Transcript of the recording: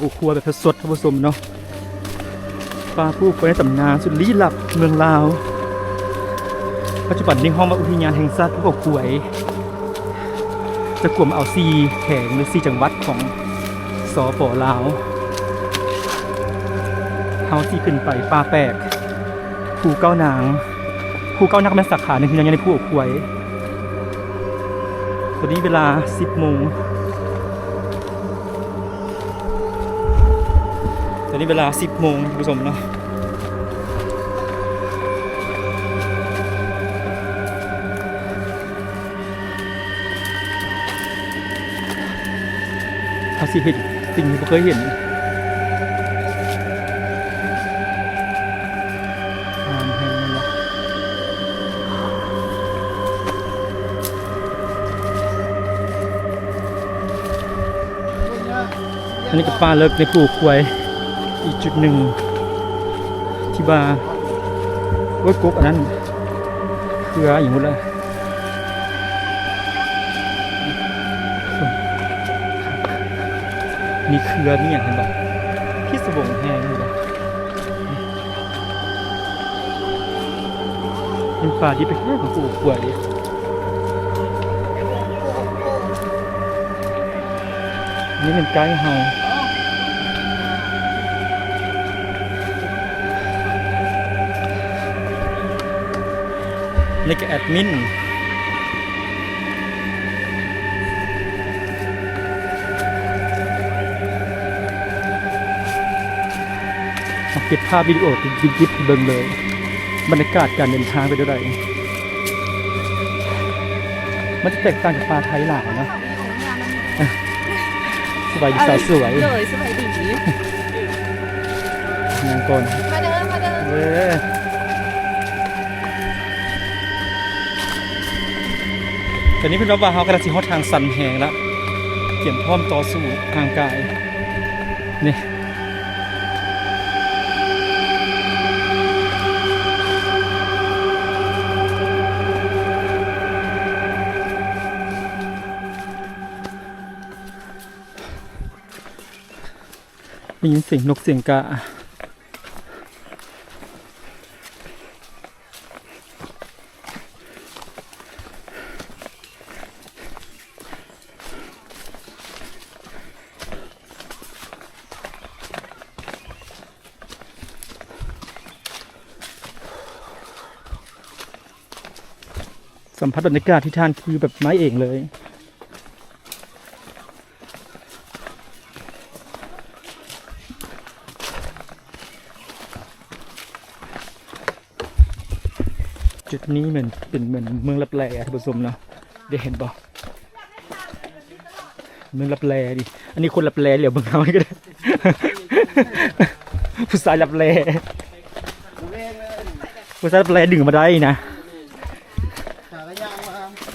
โอ้ครัวแบบสดท่านผู้ชมเนาะปลาผู้คนในตำนานสุดลี้ลับเมืองลาว ปัจจุบันนี้ห้องมาอุทยานแห่งชาติภูเขากวย จะกลุ่มเอาซีแข่งหรือซีจังหวัดของสอปอลาวเฮาที่ขึ้นไปป่าแปลกภูเก้านางภูเก้านักแม่สาขาหนึ่งคือยังในภูเขากวยตอนนี้เวลา 10โมง นี้เวลา 10 โมงคุณผู้ชมเนาะเขาสิเห็นสิ่งที่บ่เคยเห็นงามแห่งนั้นละอันนี้ก็ปลาเลิกในผูควาย อีกจุดหนึ่งที่ว่าเว่ากบอันนั้นเครืออย่างหมดเลยมีเครือมีอย่างเห็นบ่ที่สวงแหงอยู่บ่เป็นป่าที่ไปแค่ของปู่ป่วยนี่เป็นไกด์เฮา นี่ก็แอดมินเอาเก็บภาพวิดีโอติดยิบๆเบิ่งเลย บรรยากาศการเดินทางไปด้วยมันจะแตกต่างจากปลาไทยหลายนะสบายดีสาวสวยเลยสบายดีงานก่อนมาเด้อมาเด้อ ตอนนี้เป็นรับว่าเขากำลังสิฮอดทางสันแหงแล้วเตรียมพร้อมต่อสู้ทางกายนี่ได้ยินเสียงนกเสียงกา สัมผัสบรรยากาศที่ท่านคือแบบไม้เองเลยจุดนี้เหมือนเป็นเหมือนเมืองรับและท่านผู้ชมเนาะได้เห็นบ่เมืองรับแลดิอันนี้คนรับแลเหลียวเมืองเขาก็ได้ผู้ชายรับแลผู้ชายรับแลดึงมาได้นะ Pampa.